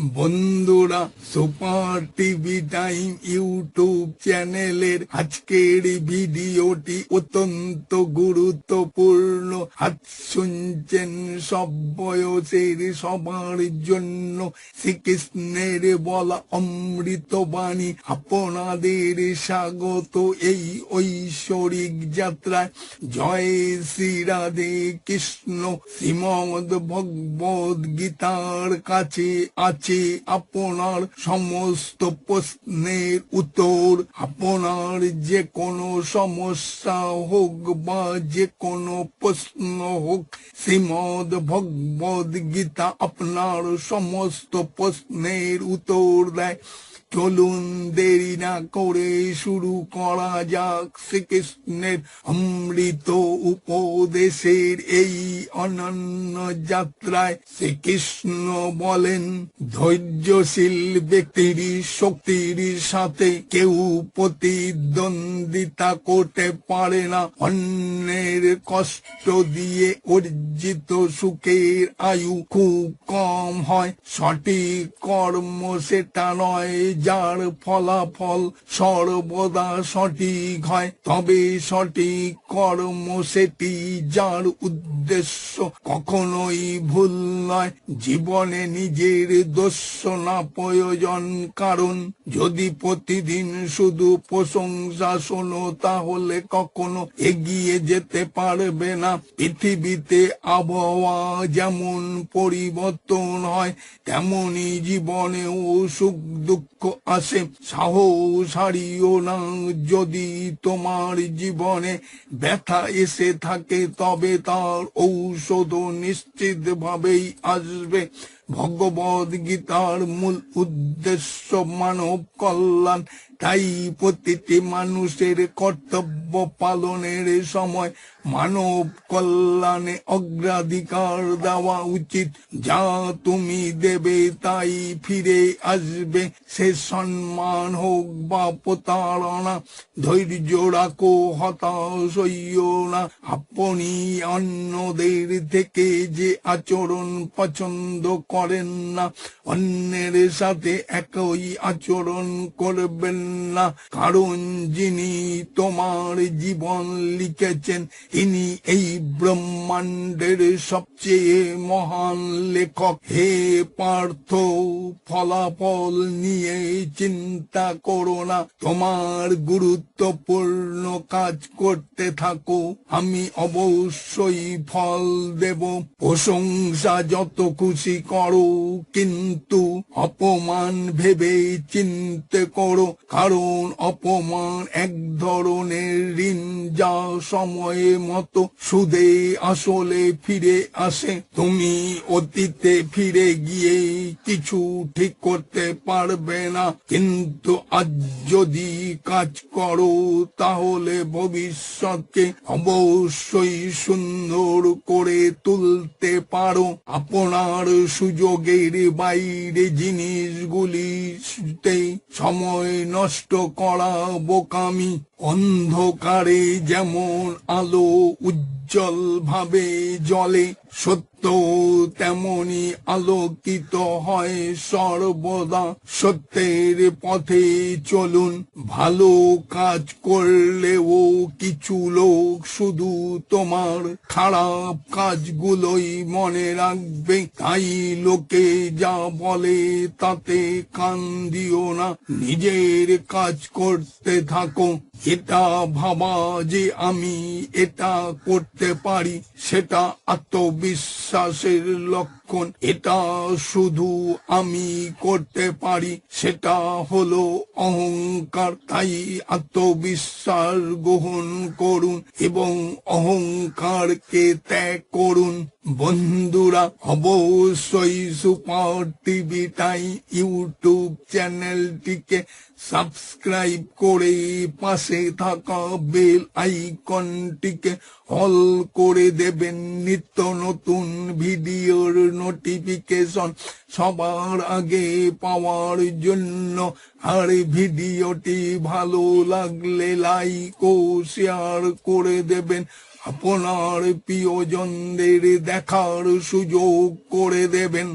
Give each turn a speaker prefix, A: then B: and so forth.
A: বন্ধুরা, super TV time YouTube চ্যানেলের আজকের ভিডিওটি অত্যন্ত গুরুত্বপূর্ণ। আজ শুনছেন সব বয়সের সবার জন্য শ্রীকৃষ্ণের বলা অমৃত বাণী। আপনাদের স্বাগত এই ঐশ্বরিক যাত্রায়। জয় শ্রী রাধে কৃষ্ণ। শ্রীমদ ভগবদ গীতার কাছে আছে। আপনার সমস্ত প্রশ্নের উত্তর। আপনার যে কোনো সমস্যা হোক বা যে কোনো প্রশ্ন হোক, শ্রীমদ ভগবদ গীতা আপনার সমস্ত প্রশ্নের উত্তর দেয়। চলুন দেরি না করে শুরু করা যাক শ্রীকৃষ্ণের অমৃত উপদেশের এই অনন্য যাত্রায়। শ্রীকৃষ্ণ বলেন ধৈর্যশীল ব্যক্তির শক্তির সাথে কেউ প্রতিদ্বন্দ্বিতা করতে পারে না। অন্যের কষ্ট দিয়ে অর্জিত সুখের আয়ু খুব কম হয়। সঠিক কর্ম সেটা নয়, যার ফলাফল সর্বদা সঠিক হয়। তবে সঠিক কর্ম সেটি যার উদ্দেশ্য কখনোই ভুল নয়। জীবনে নিজের দোষ না প্রয়োজন, কারণ যদি প্রতিদিন শুধু প্রশংসা শোনো, তাহলে কখনো এগিয়ে যেতে পারবে না। পৃথিবীতে আবহাওয়া যেমন পরিবর্তন হয়, তেমনি জীবনেও সুখ দুঃখ আসে। সাহস হারিও না যদি তোমার জীবনে ব্যথা এসে থাকে, তবে তার ঔষধ নিশ্চিত ভাবেই আসবে। ভগবদ গীতার মূল উদ্দেশ্য মানব কল্যাণ। তাই প্রতিটি মানুষের কর্তব্য পালনের সময় মানব কল্যাণে অগ্রাধিকার দেওয়া উচিত। যা তুমি দেবে তাই ফিরে আসবে। সে সম্মান হোক বা প্রতারণা, ধৈর্য রাখো, হতাশ হইও না। আপনি অন্যদের থেকে যে আচরণ পছন্দ করেন না, অন্যের সাথে একই আচরণ করবেন না। কারণ যিনি তোমার জীবন লিখেছেন তিনি এই ব্রহ্মাণ্ডের সবচেয়ে মহান লেখক। হে পার্থ, ফলাফল নিয়ে চিন্তা করো না। তোমার গুরুত্বপূর্ণ কাজ করতে থাকো। আমি অবশ্যই ফল দেব। প্রশংসা যত খুশি করো, কিন্তু অপমান ভেবে চিনতে করো। কারণ অপমান এক ধরনের ঋণ যা সময়ে মতো সুদে আসলে ফিরে আসে। তুমি অতীতে ফিরে গিয়ে কিছু ঠিক করতে পারবে না। কিন্তু আজ যদি কাজ করো, তাহলে ভবিষ্যৎকে অবশ্যই সুন্দর করে তুলতে পারো। আপনার সুযোগের বাইরে জিনিসগুলিতে সময় করা বোকামি। অন্ধকারে যেমন আলো উজ্জ্বল ভাবে জলে সত্য তেমনি আলোকিত হয় সর্বদা। সত্যের পথে চলুন, ভালো কাজ করলেও কিছু লোক শুধু তোমার খারাপ কাজগুলোই মনে রাখবে। তাই লোকে যা বলে তাতে কান দিও না, নিজের কাজ করতে থাকো। এটা ভাবা যে আমি এটা করতে পারি, সেটা আত্মবিশ্বাসের লক্ষণ। এটা শুধু আমি করতে পারি, সেটা হলো অহংকার। তাই আত্মবিশ্বাস গ্রহণ করুন এবং অহংকারকে ত্যাগ করুন। বন্ধুরা, অবশ্যই সুপার টিভি তাই ইউটিউব চ্যানেলটিকে সাবস্ক্রাইব করে পাশে থাকা বেল আইকনটিকে অল করে দেবেন নিত্য নতুন ভিডিওর নোটিফিকেশন সবার আগে পাওয়ার জন্য আর ভিডিওটি ভালো লাগলে লাইক ও শেয়ার করে দেবেন। আপনার প্রিয়জনদের দেখার সুযোগ করে দেবেন।